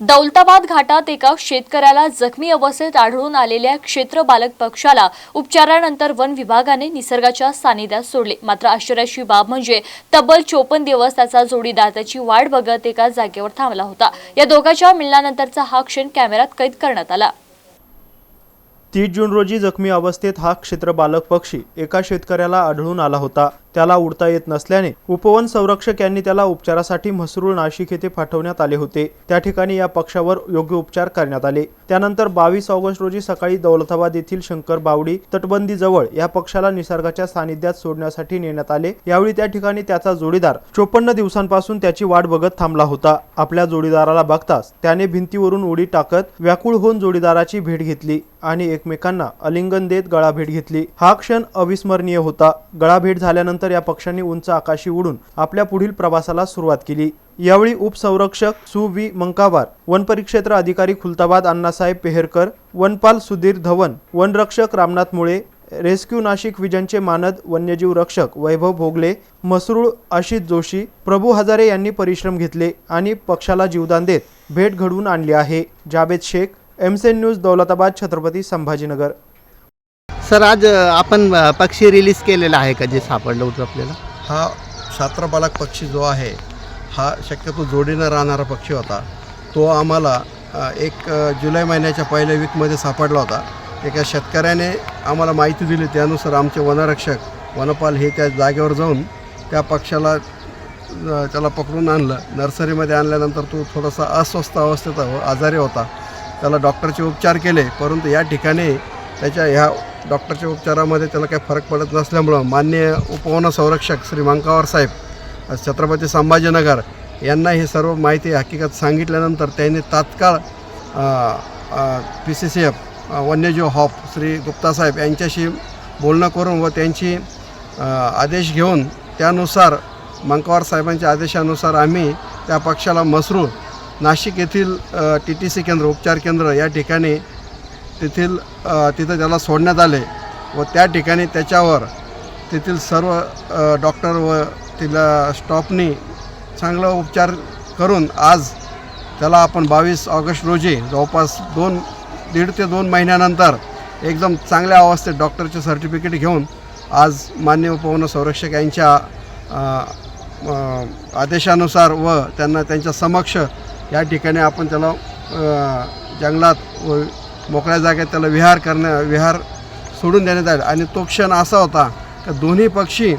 दौलताबाद घाटात एका शेतकऱ्याला जखमी अवस्थेत आढळून आलेल्या क्षेत्र बालक पक्षाला उपचारानंतर वन विभागाने निसर्गाच्या सानिध्यात सोडले. मात्र आश्चर्याची बाब म्हणजे तब्बल चोपन्न दिवस त्याचा जोडीदार त्याची वाट बघत एका जागेवर थांबला होता. या दोघांच्या मिलनानंतरचा हा क्षण कॅमेऱ्यात कैद करण्यात आला. तीस जून रोजी जखमी अवस्थेत हा क्षेत्र बालक पक्षी एका शेतकऱ्याला आढळून आला होता. त्याला उडता येत नसल्याने उपवन संरक्षक यांनी त्याला उपचारासाठी म्हसरूळ नाशिक येथे पाठवण्यात आले होते. त्या ठिकाणी या पक्षावर योग्य उपचार करण्यात आले. त्यानंतर बावीस ऑगस्ट रोजी सकाळी दौलताबाद येथील शंकर बावडी तटबंदी जवळ या पक्षाला निसर्गाच्या सानिध्यात सोडण्यासाठी नेण्यात आले. यावेळी त्या ठिकाणी त्याचा जोडीदार चोपन्न दिवसांपासून त्याची वाट बघत थांबला होता. आपल्या जोडीदाराला बघताच त्याने भिंतीवरून उडी टाकत व्याकुळ होऊन जोडीदाराची भेट घेतली. आणि एकमेकांना अलिंगन देत गळाभेट घेतली. हा क्षण अविस्मरणीय होता. गळाभेट झाल्यानंतर या पक्षांनी उंच आकाशी उडून आपल्या पुढील प्रवासाला सुरुवात केली. यावेळी उपसंरक्षक सु. व्ही. मंकावार वनपरिक्षेत्र अधिकारी खुलताबाद अण्णासाहेब पेहेरकर वनपाल सुधीर धवन वनरक्षक रामनाथ मुळे रेस्क्यू नाशिक विजनचे मानद वन्यजीव रक्षक वैभव भोगले मसरूळ आशित जोशी प्रभू हजारे यांनी परिश्रम घेतले आणि पक्षाला जीवदान देत भेट घडवून आणली आहे. Javed Shaikh MCN news Daulatabad Chhatrapati Sambhajinagar. Sir आज आपण पक्षी रिलीज केलेला आहे का? जे सापडलं होतं आपल्याला? हा छात्रपालक पक्षी जो आहे हा शक्यतो जोडीनं राहणारा पक्षी होता. तो आम्हाला एक जुलै महिन्याच्या पहिल्या वीकमध्ये सापडला होता. एका शेतकऱ्याने आम्हाला माहिती दिली. त्यानुसार आमचे वनरक्षक वनपाल हे त्या जागेवर जाऊन त्या पक्षाला त्याला पकडून आणलं. नर्सरीमध्ये आणल्यानंतर तो थोडासा अस्वस्थ अवस्थेत आजारी होता. त्याला डॉक्टरचे उपचार केले परंतु या ठिकाणी त्याच्या ह्या डॉक्टरच्या उपचारामध्ये त्याला काही फरक पडत नसल्यामुळं मान्य उपवन संरक्षक श्री मांकावर साहेब छत्रपती संभाजीनगर यांना ही सर्व माहिती हकीकत सांगितल्यानंतर त्यांनी तात्काळ पी सी सी एफ वन्यजीव हॉप श्री गुप्तासाहेब यांच्याशी बोलणं करून व त्यांची आदेश घेऊन त्यानुसार मंकावार साहेबांच्या आदेशानुसार आम्ही त्या पक्षाला मसरू नाशिक येथील टी टी सी केंद्र उपचार केंद्र या ठिकाणी तेथील तिथं त्याला सोडण्यात आले व त्या ठिकाणी त्याच्यावर तेथील सर्व डॉक्टर व तिला स्टॉपनी चांगला उपचार करून आज त्याला आपण बावीस ऑगस्ट रोजी जवळपास दोन दीड ते दोन महिन्यानंतर एकदम चांगल्या अवस्थेत डॉक्टरचे सर्टिफिकेट घेऊन आज मान्य उपवन संरक्षक यांच्या आदेशानुसार व त्यांना त्यांच्या समक्ष या ठिकाणी आपण त्याला जंगलात व मोकळ्या जागेत त्याला विहार करण्या विहार सोडून देण्यात आले. आणि तो क्षण असा होता का दोन्ही पक्षी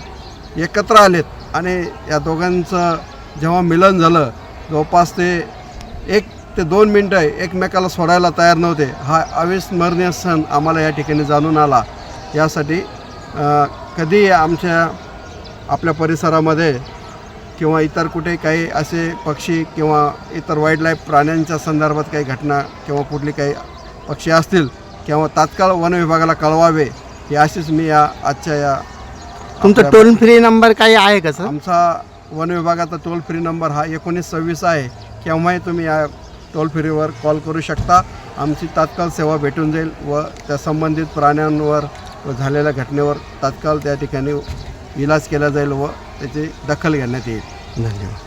एकत्र आलेत आणि या दोघांचं जेव्हा मिलन झालं जवळपास ते एक ते दोन मिनटं एकमेकाला सोडायला तयार नव्हते. हा अविस्मरणीय सण आम्हाला या ठिकाणी जाणून आला. यासाठी कधी आमच्या आपल्या परिसरामध्ये किंवा इतर कुठे काही असे पक्षी किंवा इतर वाईल्ड लाईफ प्राण्यांच्या संदर्भात काही घटना किंवा कुठली काही पक्षी असतील किंवा तात्काळ वन विभागाला कळवावे ही अशीच मी या आजच्या या तुमचा टोल फ्री नंबर काही आहे का सर आमचा वन विभागाचा टोल फ्री नंबर हा एकोणीस सव्वीस आहे. केव्हाही तुम्ही या टोल फ्रीवर कॉल करू शकता. आमची तात्काळ सेवा भेटून जाईल व त्या संबंधित प्राण्यांवर व झालेल्या घटनेवर तात्काळ त्या ठिकाणी इलाज केला जाईल व त्याची दखल घेण्यात येईल. धन्यवाद.